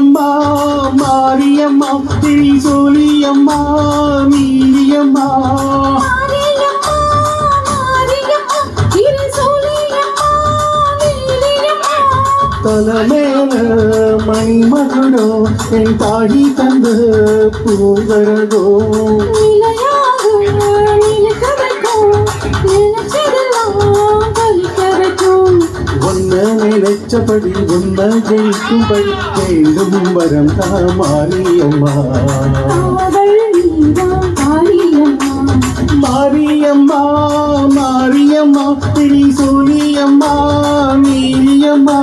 மாரியம்மா மாரியம்மா திரி சோழியம்மா மீரியம்மா. தலமேல மணிமகுடோ என் தாடி தந்த பூங்கரகோ ஒன்ன நினைச்சபடி ஒன்ன ஜெயிக்கும்படி வேண்டும். வரம் மாரியம்மா மாரியம்மா. மாரியம்மா மாரியம்மா திரி சோழியம்மா மீரியம்மா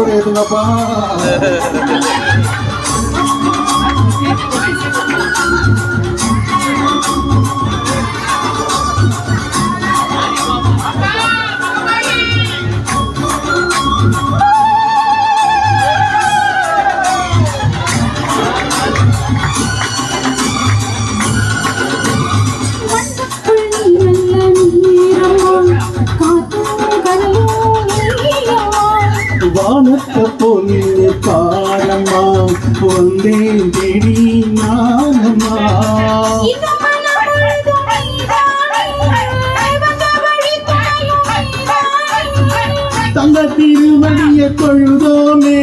தக்கூட ஏதுங்கப்பா துணையும் நீதானே. தங்க திருமணிய தொழுதோமே